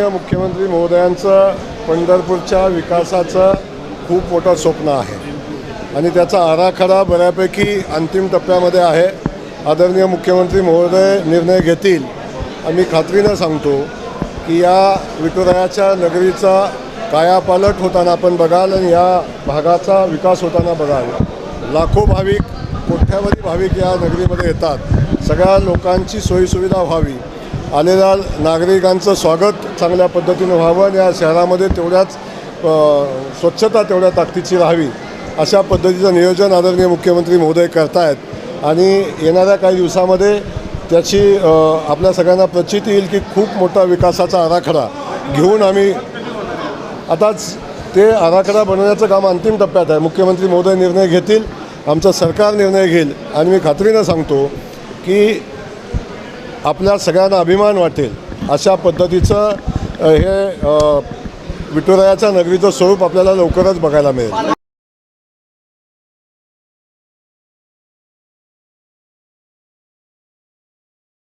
मुख्यमंत्री महोदयांचं पंढरपूरच्या विकासाचं खूप मोठं स्वप्न आहे. आणि त्याचा आराखडा बऱ्यापैकी अंतिम टप्प्यामध्ये आहे. आदरणीय मुख्यमंत्री महोदय निर्णय घेतील. आम्ही खात्रीनं सांगतो की या विठुरायाच्या नगरीचा कायापालट होताना आपण बघाल आणि या भागाचा विकास होताना बघाल. लाखो भाविक कोट्यावधी भाविक या नगरीमध्ये येतात. सगळ्या लोकांची सोयीसुविधा व्हावी. आलेल्या नागरिकांचं स्वागत चांगल्या पद्धतीनं व्हावं आणि या शहरामध्ये तेवढ्याच स्वच्छता तेवढ्या ताकदीची राहावी अशा पद्धतीचं नियोजन आदरणीय मुख्यमंत्री महोदय करतायत. आणि येणाऱ्या काही दिवसामध्ये त्याची आपल्या सगळ्यांना प्रचिती येईल की खूप मोठा विकासाचा आराखडा घेऊन आम्ही आताच ते आराखडा बनवण्याचं काम अंतिम टप्प्यात आहे. मुख्यमंत्री महोदय निर्णय घेतील आमचं सरकार निर्णय घेईल. आणि मी खात्रीनं सांगतो की आपल्या सगळ्यांना अभिमान वाटेल अशा पद्धतीचं हे विठुरायाच्या नगरीचं स्वरूप आपल्याला लवकरच बघायला मिळेल.